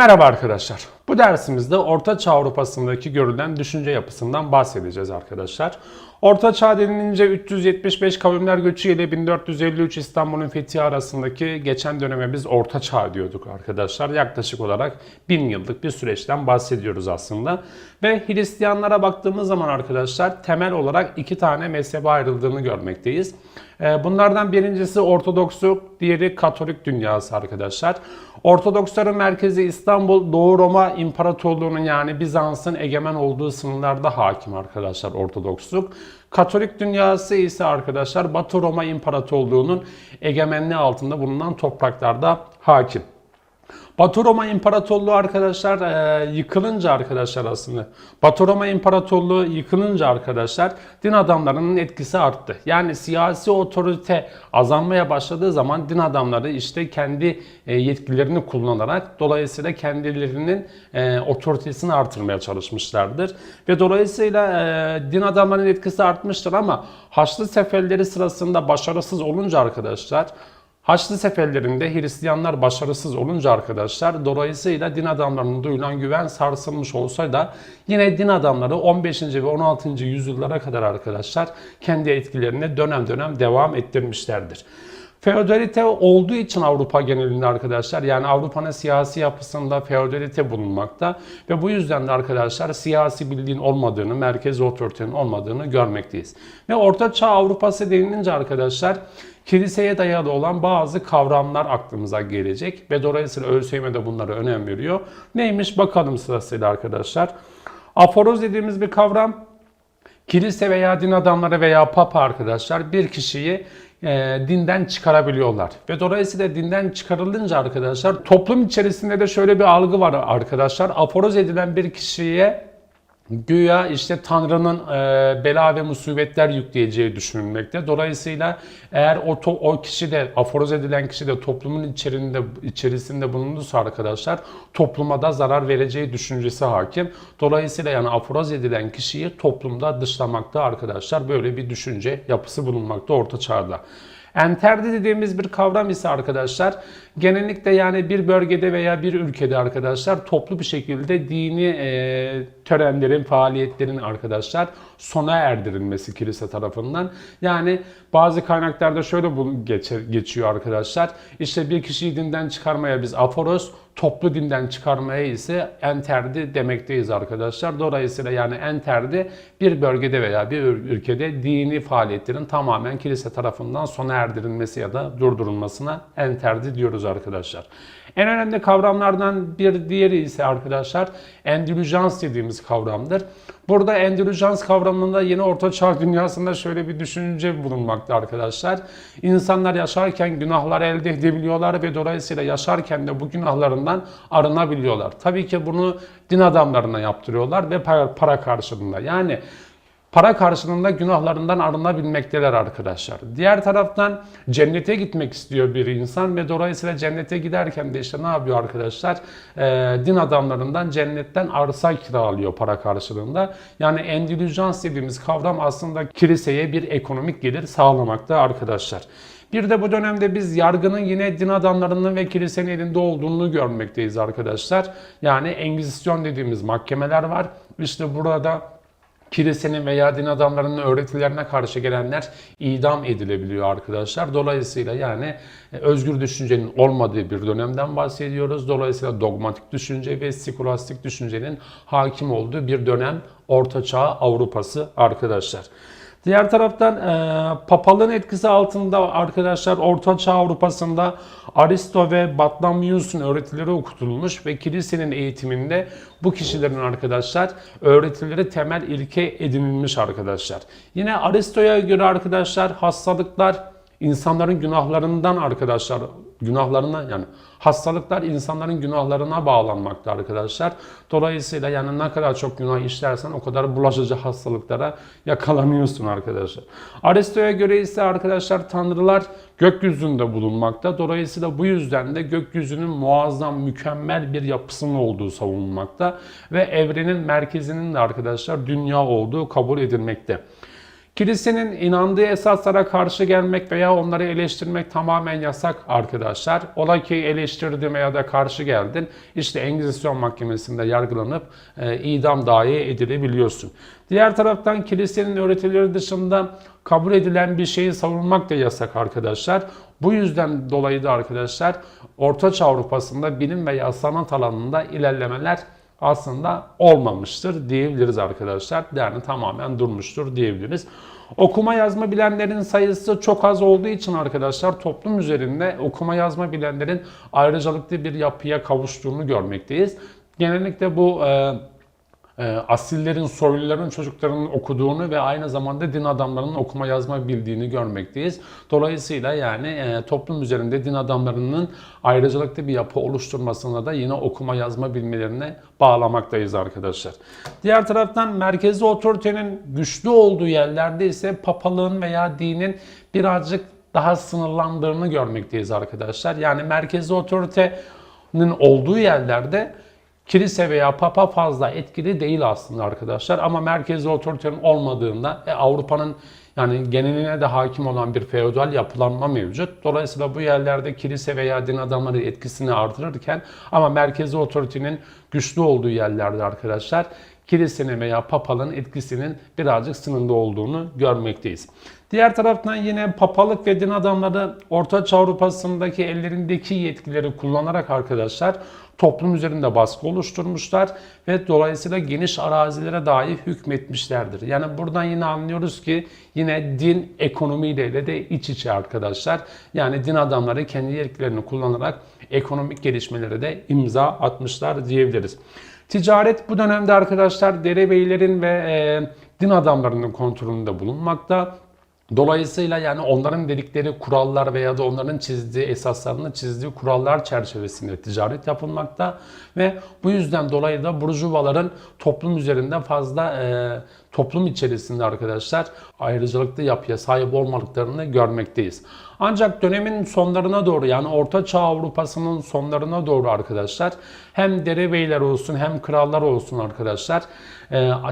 Merhaba arkadaşlar. Bu dersimizde Orta Çağ Avrupa'sındaki görülen düşünce yapısından bahsedeceğiz arkadaşlar. Orta Çağ denilince 375 kavimler göçü ile 1453 İstanbul'un fethi arasındaki geçen döneme biz Orta Çağ diyorduk arkadaşlar. Yaklaşık olarak 1000 yıllık bir süreçten bahsediyoruz aslında. Ve Hristiyanlara baktığımız zaman arkadaşlar temel olarak iki tane mezhebe ayrıldığını görmekteyiz. Ee, Bunlardan birincisi Ortodoksluk, diğeri Katolik dünyası arkadaşlar. Ortodoksların merkezi İstanbul, Doğu Roma İmparatorluğu'nun yani Bizans'ın egemen olduğu sınırlarda hakim arkadaşlar Ortodoksluk. Katolik dünyası ise arkadaşlar Batı Roma İmparatorluğu'nun egemenliği altında bulunan topraklarda hakim. Batı Roma İmparatorluğu arkadaşlar e, yıkılınca arkadaşlar aslında Batı Roma İmparatorluğu yıkılınca arkadaşlar din adamlarının etkisi arttı. Yani siyasi otorite azalmaya başladığı zaman din adamları işte kendi e, yetkilerini kullanarak dolayısıyla kendilerinin e, otoritesini artırmaya çalışmışlardır. Ve dolayısıyla e, din adamlarının etkisi artmıştır ama Haçlı seferleri sırasında başarısız olunca arkadaşlar Haçlı seferlerinde Hristiyanlar başarısız olunca arkadaşlar dolayısıyla din adamlarının duyulan güven sarsılmış olsa da yine din adamları 15. ve 16. yüzyıllara kadar arkadaşlar kendi etkilerini dönem dönem devam ettirmişlerdir. Feodalite olduğu için Avrupa genelinde arkadaşlar yani Avrupa'nın siyasi yapısında feodalite bulunmakta ve bu yüzden de arkadaşlar siyasi bildiğin olmadığını, merkezi otoritenin olmadığını görmekteyiz. Ve Orta Çağ Avrupası denilince arkadaşlar kiliseye dayalı olan bazı kavramlar aklımıza gelecek ve dolayısıyla ÖSYM de bunlara önem veriyor. Neymiş bakalım sırasıyla arkadaşlar. Aforoz dediğimiz bir kavram kilise veya din adamları veya papa arkadaşlar bir kişiyi e, dinden çıkarabiliyorlar. Ve dolayısıyla dinden çıkarılınca arkadaşlar toplum içerisinde de şöyle bir algı var arkadaşlar. Aforoz edilen bir kişiye Güya işte Tanrı'nın e, bela ve musibetler yükleyeceği düşünülmekte. Dolayısıyla eğer o, to- o kişi de aforoz edilen kişi de toplumun içerisinde içerisinde bulunursa arkadaşlar topluma da zarar vereceği düşüncesi hakim. Dolayısıyla yani aforoz edilen kişiyi toplumda dışlamakta arkadaşlar böyle bir düşünce yapısı bulunmakta orta çağda. Enterdi dediğimiz bir kavram ise arkadaşlar genellikle yani bir bölgede veya bir ülkede arkadaşlar toplu bir şekilde dini e, törenlerin, faaliyetlerin arkadaşlar sona erdirilmesi kilise tarafından. Yani bazı kaynaklarda şöyle geçer, geçiyor arkadaşlar. İşte bir kişiyi dinden çıkarmaya biz aforos, toplu dinden çıkarmaya ise enterdi demekteyiz arkadaşlar. Dolayısıyla yani enterdi bir bölgede veya bir ülkede dini faaliyetlerin tamamen kilise tarafından sona erdirilmesi ya da durdurulmasına enterdi diyoruz arkadaşlar. En önemli kavramlardan bir diğeri ise arkadaşlar endülüjans dediğimiz kavramdır. Burada endülüjans kavramında yeni orta çağ dünyasında şöyle bir düşünce bulunmakta arkadaşlar. İnsanlar yaşarken günahlar elde edebiliyorlar ve dolayısıyla yaşarken de bu günahlarından arınabiliyorlar. Tabii ki bunu din adamlarına yaptırıyorlar ve para, karşılığında. Yani para karşılığında günahlarından arınabilmekteler arkadaşlar. Diğer taraftan cennete gitmek istiyor bir insan ve dolayısıyla cennete giderken de işte ne yapıyor arkadaşlar? Ee, din adamlarından cennetten arsa kiralıyor para karşılığında. Yani endülüjans dediğimiz kavram aslında kiliseye bir ekonomik gelir sağlamakta arkadaşlar. Bir de bu dönemde biz yargının yine din adamlarının ve kilisenin elinde olduğunu görmekteyiz arkadaşlar. Yani Engizisyon dediğimiz mahkemeler var. İşte burada kilisenin veya din adamlarının öğretilerine karşı gelenler idam edilebiliyor arkadaşlar. Dolayısıyla yani e, özgür düşüncenin olmadığı bir dönemden bahsediyoruz. Dolayısıyla dogmatik düşünce ve skolastik düşüncenin hakim olduğu bir dönem Orta Çağ Avrupası arkadaşlar. Diğer taraftan e, papalığın etkisi altında arkadaşlar Orta Çağ Avrupa'sında Aristo ve Batlamyus'un öğretileri okutulmuş ve kilisenin eğitiminde bu kişilerin arkadaşlar öğretileri temel ilke edinilmiş arkadaşlar. Yine Aristo'ya göre arkadaşlar hastalıklar insanların günahlarından arkadaşlar günahlarına yani hastalıklar insanların günahlarına bağlanmakta arkadaşlar. Dolayısıyla yani ne kadar çok günah işlersen o kadar bulaşıcı hastalıklara yakalanıyorsun arkadaşlar. Aristo'ya göre ise arkadaşlar tanrılar gökyüzünde bulunmakta. Dolayısıyla bu yüzden de gökyüzünün muazzam mükemmel bir yapısının olduğu savunulmakta ve evrenin merkezinin de arkadaşlar dünya olduğu kabul edilmekte. Kilisenin inandığı esaslara karşı gelmek veya onları eleştirmek tamamen yasak arkadaşlar. Ola ki eleştirdin veya da karşı geldin. İşte Engizisyon Mahkemesi'nde yargılanıp e, idam dahi edilebiliyorsun. Diğer taraftan kilisenin öğretileri dışında kabul edilen bir şeyi savunmak da yasak arkadaşlar. Bu yüzden dolayı da arkadaşlar Ortaçağ Avrupa'sında bilim veya sanat alanında ilerlemeler aslında olmamıştır diyebiliriz arkadaşlar. Yani tamamen durmuştur diyebiliriz. Okuma yazma bilenlerin sayısı çok az olduğu için arkadaşlar toplum üzerinde okuma yazma bilenlerin ayrıcalıklı bir yapıya kavuştuğunu görmekteyiz. Genellikle bu e, asillerin, soyluların çocuklarının okuduğunu ve aynı zamanda din adamlarının okuma yazma bildiğini görmekteyiz. Dolayısıyla yani e, toplum üzerinde din adamlarının ayrıcalıklı bir yapı oluşturmasına da yine okuma yazma bilmelerine bağlamaktayız arkadaşlar. Diğer taraftan merkezi otoritenin güçlü olduğu yerlerde ise papalığın veya dinin birazcık daha sınırlandığını görmekteyiz arkadaşlar. Yani merkezi otoritenin olduğu yerlerde kilise veya papa fazla etkili değil aslında arkadaşlar. Ama merkezi otoritenin olmadığında e, Avrupa'nın yani geneline de hakim olan bir feodal yapılanma mevcut. Dolayısıyla bu yerlerde kilise veya din adamları etkisini artırırken ama merkezi otoritenin güçlü olduğu yerlerde arkadaşlar kilisenin veya papalın etkisinin birazcık sınırında olduğunu görmekteyiz. Diğer taraftan yine papalık ve din adamları Orta Avrupa'sındaki ellerindeki yetkileri kullanarak arkadaşlar toplum üzerinde baskı oluşturmuşlar ve dolayısıyla geniş arazilere dahi hükmetmişlerdir. Yani buradan yine anlıyoruz ki yine din ekonomiyle de iç içe arkadaşlar. Yani din adamları kendi yetkilerini kullanarak ekonomik gelişmelere de imza atmışlar diyebiliriz. Ticaret bu dönemde arkadaşlar derebeylerin ve e, din adamlarının kontrolünde bulunmakta. Dolayısıyla yani onların dedikleri kurallar veya da onların çizdiği esaslarını çizdiği kurallar çerçevesinde ticaret yapılmakta ve bu yüzden dolayı da burjuvaların toplum üzerinde fazla e, toplum içerisinde arkadaşlar ayrıcalıklı yapıya sahip olmadıklarını görmekteyiz. Ancak dönemin sonlarına doğru yani Orta Çağ Avrupa'sının sonlarına doğru arkadaşlar hem derebeyler olsun hem krallar olsun arkadaşlar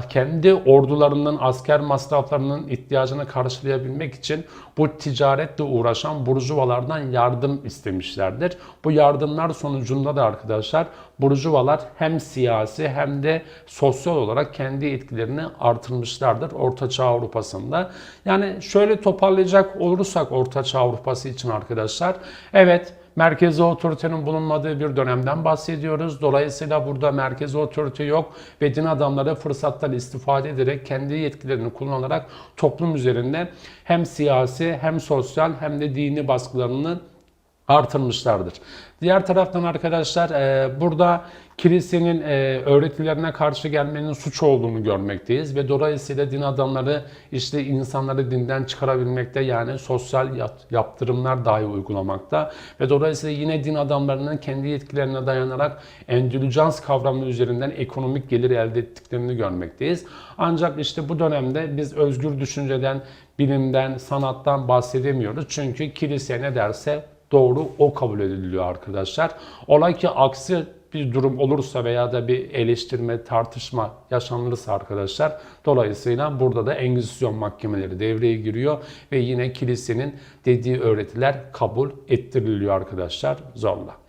kendi ordularının asker masraflarının ihtiyacını karşılayabilmek için bu ticaretle uğraşan burjuvalardan yardım istemişlerdir. Bu yardımlar sonucunda da arkadaşlar burjuvalar hem siyasi hem de sosyal olarak kendi etkilerini artırmışlardır Orta Çağ Avrupa'sında. Yani şöyle toparlayacak olursak Orta Çağ Avrupa'sı için arkadaşlar. Evet merkezi otoritenin bulunmadığı bir dönemden bahsediyoruz. Dolayısıyla burada merkezi otorite yok ve din adamları fırsattan istifade ederek kendi yetkilerini kullanarak toplum üzerinde hem siyasi hem sosyal hem de dini baskılarını artırmışlardır. Diğer taraftan arkadaşlar e, burada kilisenin e, öğretilerine karşı gelmenin suç olduğunu görmekteyiz ve dolayısıyla din adamları işte insanları dinden çıkarabilmekte yani sosyal yaptırımlar dahi uygulamakta ve dolayısıyla yine din adamlarının kendi yetkilerine dayanarak endülücans kavramı üzerinden ekonomik gelir elde ettiklerini görmekteyiz. Ancak işte bu dönemde biz özgür düşünceden, bilimden, sanattan bahsedemiyoruz. Çünkü kilise ne derse doğru o kabul ediliyor arkadaşlar. Olay ki aksi bir durum olursa veya da bir eleştirme, tartışma yaşanırsa arkadaşlar dolayısıyla burada da Engizisyon mahkemeleri devreye giriyor ve yine kilisenin dediği öğretiler kabul ettiriliyor arkadaşlar zorla.